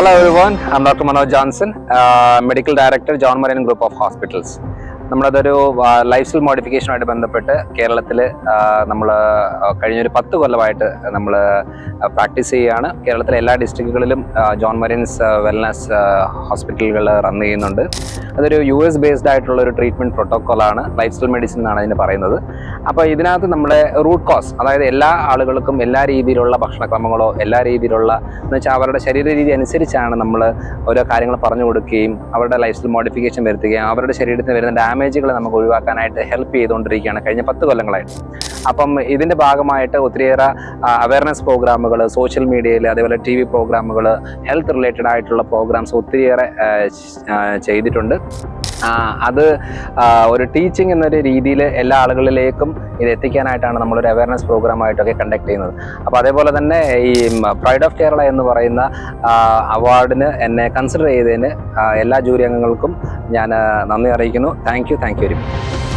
Hello everyone, I'm Dr. Manoj Johnson, uh, Medical Director, John Marine Group of Hospitals. നമ്മളതൊരു life style മോഡിഫിക്കേഷനുമായിട്ട് ബന്ധപ്പെട്ട് കേരളത്തിൽ നമ്മൾ കഴിഞ്ഞൊരു പത്ത് കൊല്ലമായിട്ട് നമ്മൾ പ്രാക്ടീസ് ചെയ്യുകയാണ്. കേരളത്തിലെ എല്ലാ ഡിസ്ട്രിക്റ്റുകളിലും ജോൺ മെറിൻസ് വെൽനസ് ഹോസ്പിറ്റലുകൾ റൺ ചെയ്യുന്നുണ്ട്. അതൊരു യു എസ് ബേസ്ഡ് ആയിട്ടുള്ള ഒരു ട്രീറ്റ്മെന്റ് പ്രോട്ടോക്കോളാണ് ലൈഫ് സ്റ്റൈൽ മെഡിസിൻ എന്നാണ് അതിന് പറയുന്നത്. അപ്പോൾ ഇതിനകത്ത് നമ്മുടെ റൂട്ട് കോസ് അതായത് എല്ലാ ആളുകൾക്കും എല്ലാ രീതിയിലുള്ള ഭക്ഷണക്രമങ്ങളോ എല്ലാ രീതിയിലുള്ള എന്ന് വെച്ചാൽ അവരുടെ ശരീര രീതി അനുസരിച്ചാണ് നമ്മൾ ഓരോ കാര്യങ്ങൾ പറഞ്ഞു കൊടുക്കുകയും അവരുടെ ലൈഫ് സ്റ്റൈൽ മോഡിഫിക്കേഷൻ വരുത്തുകയും അവരുടെ ശരീരത്തിന് വരുന്ന ഡാമേജുകൾ നമുക്ക് ഒഴിവാക്കാനായിട്ട് ഹെൽപ്പ് ചെയ്തുകൊണ്ടിരിക്കുകയാണ് കഴിഞ്ഞ പത്ത് കൊല്ലങ്ങളായിട്ട്. അപ്പം ഇതിന്റെ ഭാഗമായിട്ട് ഒത്തിരിയേറെ അവയർനെസ് പ്രോഗ്രാമുകൾ സോഷ്യൽ മീഡിയയിൽ അതേപോലെ ടി വി പ്രോഗ്രാമുകൾ ഹെൽത്ത് റിലേറ്റഡ് ആയിട്ടുള്ള പ്രോഗ്രാംസ് ഒത്തിരിയേറെ ചെയ്തിട്ടുണ്ട്. അത് ഒരു ടീച്ചിങ് എന്നൊരു രീതിയിൽ എല്ലാ ആളുകളിലേക്കും ഇത് എത്തിക്കാനായിട്ടാണ് നമ്മളൊരു അവയർനെസ് പ്രോഗ്രാമായിട്ടൊക്കെ കണ്ടക്ട് ചെയ്യുന്നത്. അപ്പോൾ അതേപോലെ തന്നെ ഈ പ്രൈഡ് ഓഫ് കേരള എന്ന് പറയുന്ന അവാർഡിന് എന്നെ കൺസിഡർ ചെയ്തതിന് എല്ലാ ജൂറി അംഗങ്ങൾക്കും ഞാൻ നന്ദി അറിയിക്കുന്നു. Thank you thank you very much